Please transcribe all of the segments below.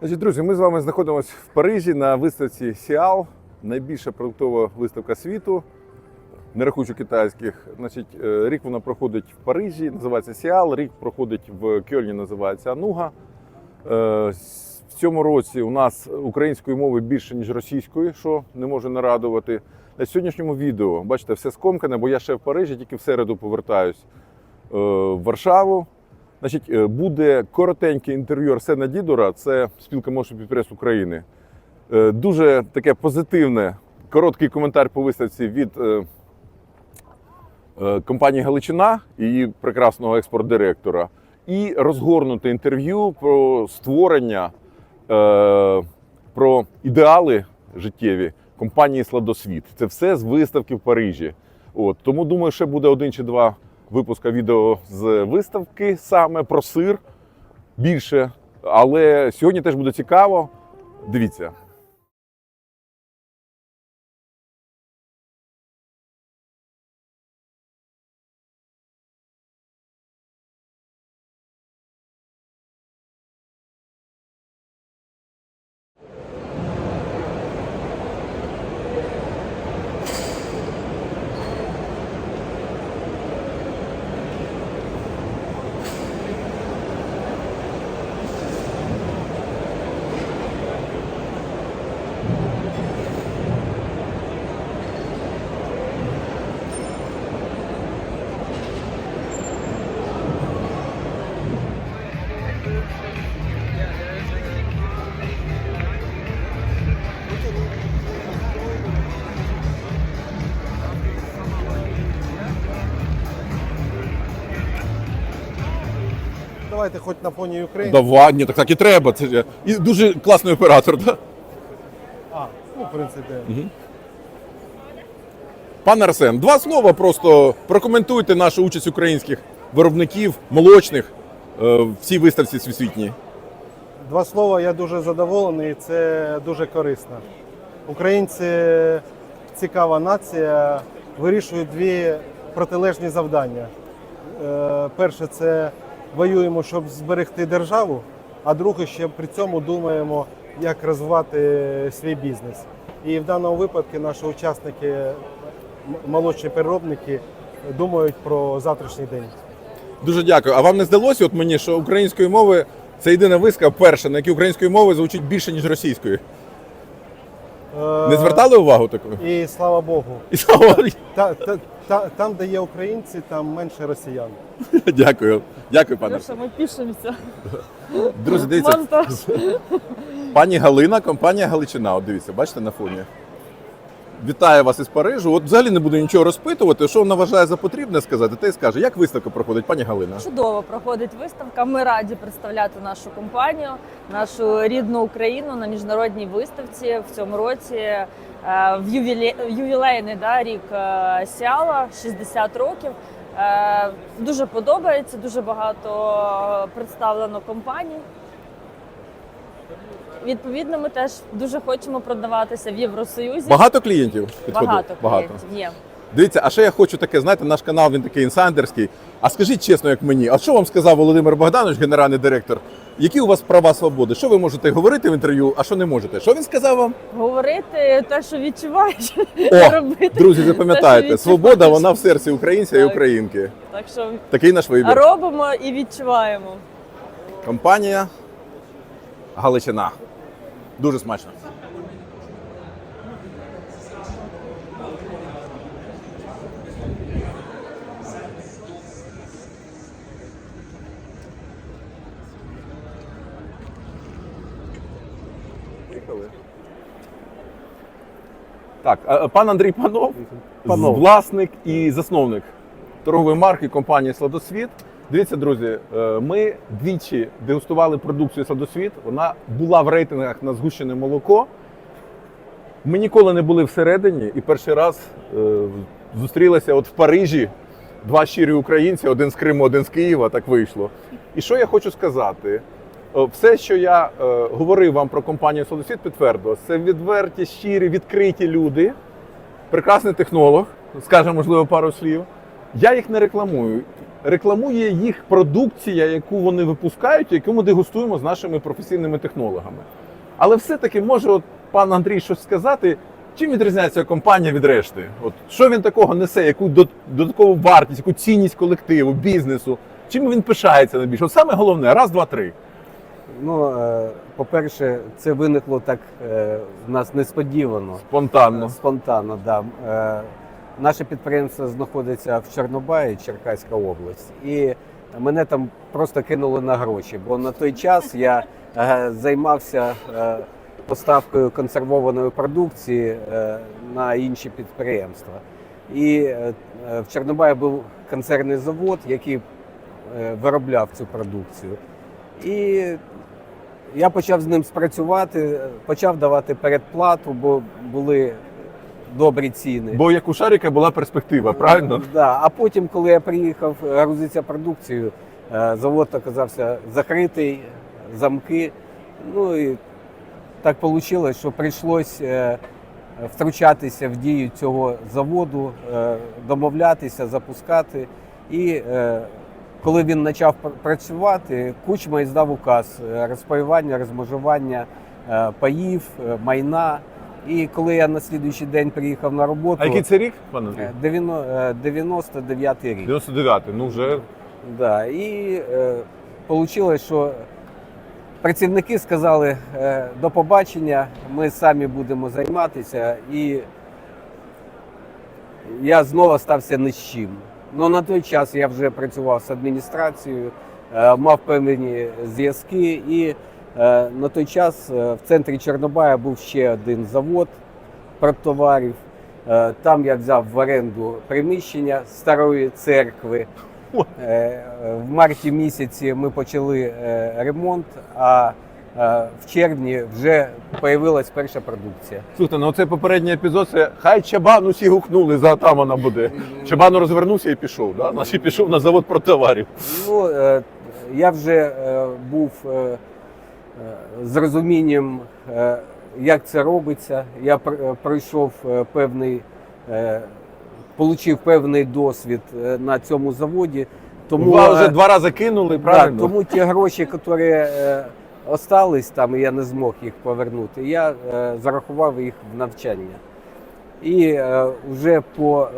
Значить, друзі, ми з вами знаходимося в Парижі на виставці Сіал, найбільша продуктова виставка світу, не рахуючи китайських. Значить, е, рік вона проходить в Парижі, називається Сіал, рік проходить в Кьольні, називається Ануга. Е, В цьому році у нас української мови більше, ніж російської, що не може не радувати. На сьогоднішньому відео, бачите, все скомкане, бо я ще в Парижі, тільки в середу повертаюсь е, в Варшаву. Значить, е, буде коротеньке інтерв'ю Арсена Дідора, це спілка молодших підприємств України. Е, Дуже таке позитивне, короткий коментар по виставці від е, компанії Галичина і її прекрасного експорт-директора, і розгорнуте інтерв'ю про створення, про ідеали життєві компанії Сладосвіт. Це все з виставки в Парижі. От, тому думаю, ще буде один чи два випуска відео з виставки саме про сир більше. Але сьогодні теж буде цікаво. Дивіться. Давайте хоч на фоні України. Давай, ні, так так і треба. Це і дуже класний оператор. Да? А, ну, в принципі. Пане Арсен, два слова просто прокоментуйте нашу участь українських виробників молочних е, в цій виставці всесвітній. Два слова, я дуже задоволений, це дуже корисно. Українці цікава нація, вирішують дві протилежні завдання. Е, Перше це воюємо, щоб зберегти державу, а друге, ще при цьому думаємо, як розвивати свій бізнес. І в даному випадку наші учасники, молодші переробники, думають про завтрашній день. Дуже дякую. А вам не здалося, от мені, що української мови це єдина виставка перша, на якій української мови звучить більше, ніж російської. Е, Не звертали увагу таку? І слава Богу. І слава Та, та, та, там, де є українці, там менше росіян. Дякую. Дякую, пане. Леша, ми пишемося. Друзі, дивіться, Монтаж. пані Галина, компанія Галичина. От дивіться, бачите на фоні. Вітаю вас із Парижу. От взагалі не буду нічого розпитувати. Що вона вважає за потрібне сказати, та й скаже, як виставка проходить, пані Галина? Чудово проходить виставка. Ми раді представляти нашу компанію, нашу рідну Україну на міжнародній виставці в цьому році. е, В ювіле... ювілейний да, рік е, Сіала, 60 років. Е, Дуже подобається, дуже багато представлено компаній. Відповідно, ми теж дуже хочемо продаватися в Євросоюзі. Багато клієнтів підходить? Багато клієнтів є. Дивіться, а ще я хочу таке, знаєте, наш канал він такий інсайдерський. А скажіть чесно, як мені, а що вам сказав Володимир Богданович, генеральний директор? Які у вас права свободи? Що ви можете говорити в інтерв'ю, а що не можете? Що він сказав вам? Говорити те, що відчуваєш, О, робити. друзі, те, запам'ятайте, свобода вона в серці українця і українки. Так що Такий наш вибір. робимо і відчуваємо. Компанія Галичина. Дуже смачно. Так, пан Андрій Панов, Панов. власник і засновник торгової марки компанії Сладосвіт. Дивіться, друзі, е, ми двічі дегустували продукцію Сладосвіт. Вона була в рейтингах на згущене молоко. Ми ніколи не були всередині, і перший раз е, зустрілися от в Парижі. Два щирі українці, один з Криму, один з Києва, так вийшло. І що я хочу сказати? Е, Все, що я е, говорив вам про компанію Солосвіт, підтвердилось. Це відверті, щирі, відкриті люди, прекрасний технолог, скаже, можливо, пару слів. Я їх не рекламую. Рекламує їх продукція, яку вони випускають, яку ми дегустуємо з нашими професійними технологами. Але все-таки може от пан Андрій щось сказати, чим відрізняється компанія від решти? От що він такого несе, яку додаткову вартість, яку цінність колективу, бізнесу? Чим він пишається найбільше? От саме головне, раз, два, три. Ну, е, по-перше, це виникло так е, в нас несподівано, Спонтанно. спонтанно. Да. Наше підприємство знаходиться в Чорнобаї, Черкаська область, і мене там просто кинули на гроші, бо на той час я е, займався е, поставкою консервованої продукції е, на інші підприємства. І в Чорнобаї був концерний завод, який виробляв цю продукцію. І я почав з ним спрацювати, почав давати передплату, бо були добрі ціни. Бо як у Шаріка була перспектива, правильно? Да. А потім, коли я приїхав грузитися продукцію, е, завод оказався закритий, замки. Ну і так вийшло, що прийшлось е, втручатися в дію цього заводу, е, домовлятися, запускати. І е, коли він почав пр- працювати, Кучма здав указ е, розпаювання, розмежування е, паїв, е, майна. І коли я на слідуючий день приїхав на роботу, А який це рік, пане Андрій? Е, е, 99-й рік. 99-й, ну вже Да. І е, вийшло, що працівники сказали е, до побачення, ми самі будемо займатися. І я знову стався ні з чим. Ну на той час я вже працював з адміністрацією, е, мав певні зв'язки. І е, на той час е, в центрі Чорнобая був ще один завод продтоварів. Е, Там я взяв в оренду приміщення старої церкви. Е, В марті місяці ми почали е, ремонт, а е, в червні вже з'явилася перша продукція. Слухайте, ну цей попередній епізод це хай Чабан усі гукнули, за атамана буде. Чабан розвернувся і пішов, да? Значить пішов на завод протоварів. Ну, е, я вже е, був е, е, з розумінням, е, як це робиться. Я е, пройшов е, певний, получив певний досвід на цьому заводі. Тому Вас вже два рази кинули, Да, правильно? тому ті гроші, які остались там, і я не змог їх повернути, я зарахував їх в навчання. І вже по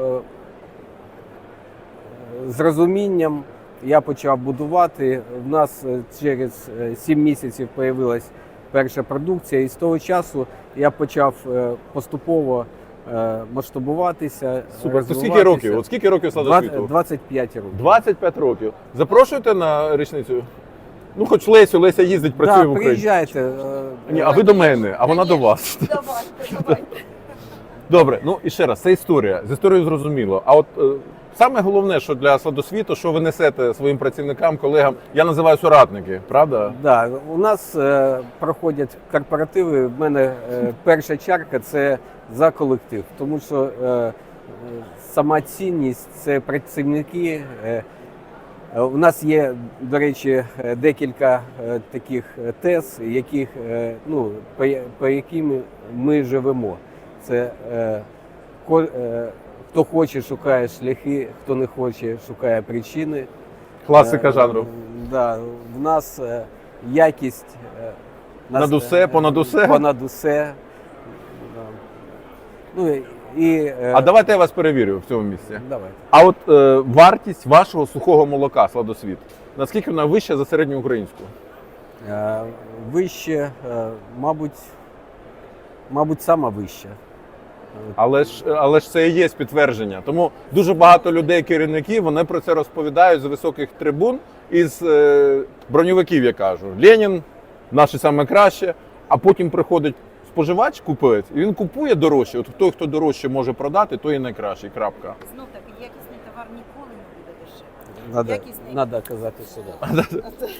з розумінням я почав будувати. В нас е, через 7 місяців з'явилась перша продукція, і з того часу я почав е, поступово е, масштабуватися. Супер. То скільки років? От скільки років сладосвіту? 20 25 років. 25 років. Запрошуєте на річницю? Ну, хоч Лесю, Леся їздить, працює Да, в Україні. приїжджайте. е, Ні, а ви до мене, а вона до вас. Давайте, давайте. Добре, ну і ще раз, це історія. З історією зрозуміло. А от е, саме головне, що для сладосвіту, що ви несете своїм працівникам, колегам, я називаю соратники, правда? Да, у нас е, проходять корпоративи. В мене е, перша чарка це за колектив, тому що е, е, сама цінність це працівники. Е, е, у нас є, до речі, е, декілька таких тез, яких, ну, по яким ми живемо. Це е, е, хто хоче, шукає шляхи, хто не хоче, шукає причини. Класика Е, жанру. Да, в нас е, якість нас, Над усе, понад усе? Понад усе. Да. Ну і- А давайте я вас перевірю в цьому місці. давайте. А от е, вартість вашого сухого молока сладосвіт, наскільки вона вища за середню українську? Е, Вище, е, мабуть, мабуть, сама вища. Але ж, але ж це і є підтвердження. Тому дуже багато людей, керівників, вони про це розповідають з високих трибун із е, броньовиків, я кажу. Ленін, наше саме краще, а потім приходить споживач, купець, і він купує дорожче. От той, хто дорожче може продати, той і найкращий. Крапка. Знов таки, якісний товар ніколи не буде дешевий. Надо, Якісний. надо казати сюди.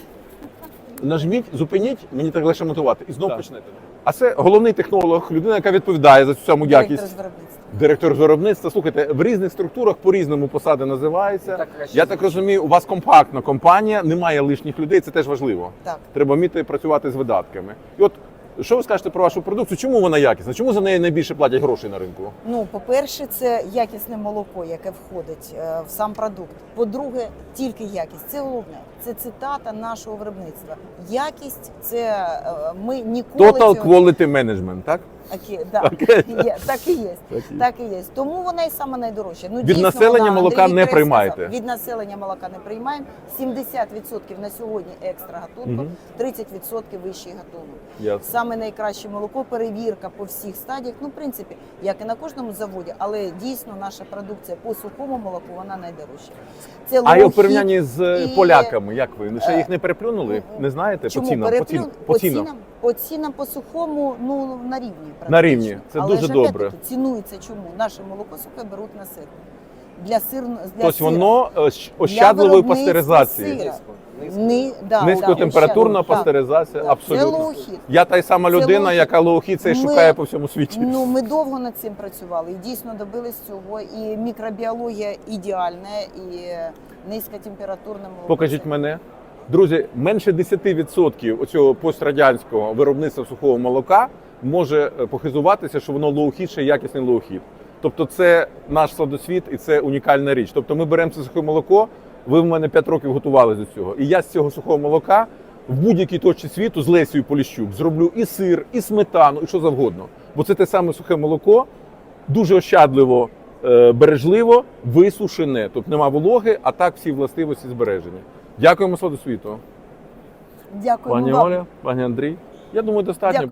Нажміть, зупиніть, мені так легше мотивувати. І знову почнете. А це головний технолог, людина, яка відповідає за цю саму Директор якість. з виробництва. Директор з виробництва. Слухайте, в різних структурах по-різному посади називаються. Так краще Я так розумію, у вас компактна компанія, немає лишніх людей, це теж важливо. Так. Треба вміти працювати з видатками. І от Що ви скажете про вашу продукцію? Чому вона якісна? Чому за неї найбільше платять грошей на ринку? Ну, по-перше, це якісне молоко, яке входить е, в сам продукт. По-друге, тільки якість. Це головне. Це цитата нашого виробництва. Якість це е, ми ніколи Total цього- Quality Management, так? Акі- да, Окей. є, так і є. Так і є. Так і є. Тому вона і саме найдорожча. Ну, Від дійсно, населення вона, молока Андрій не приймаєте? сказав, Від населення молока не приймаємо. 70% на сьогодні екстра гатунку, Мгм. 30% вищий гатунок. Ясно. Саме найкраще молоко, перевірка по всіх стадіях. Ну, в принципі, як і на кожному заводі, але дійсно наша продукція по сухому молоку вона найдорожча. Це А лоу-хід. порівнянні з і- поляками, як ви? Ще Е, їх не переплюнули? Не знаєте? Чому по цінам? По, переплю- цін... по, по цінам. По цінам по сухому ну на рівні На рівні. Це Але дуже ж, добре. Цінується чому? Наше молоко сухе беруть на сир. Для сир для Тобто сира. воно е, ощадливої пастеризації. сира. Ни, да, Низькотемпературна да, пастеризація, да. абсолютно. Це лоухід. Я та й сама Це людина, лоухід. яка лоухід цей шукає по всьому світі. Ну, ми довго над цим працювали і дійсно добились цього. І мікробіологія ідеальна, і низькотемпературне молоко. Покажіть мене. Друзі, менше 10% оцього пострадянського виробництва сухого молока може е, похизуватися, що воно лоухід, ще якісний лоухід. Тобто це наш сладосвіт і це унікальна річ. Тобто ми беремо це сухе молоко, ви в мене 5 років готували до цього. І я з цього сухого молока в будь-якій точці світу з Лесією Поліщук зроблю і сир, і сметану, і що завгодно. Бо це те саме сухе молоко, дуже ощадливо, е, бережливо, висушене. Тобто нема вологи, а так всі властивості збережені. Дякуємо сладосвіту. Дякую Пані вам. Оля, пані Андрій. Я думаю, достатньо. Дякую.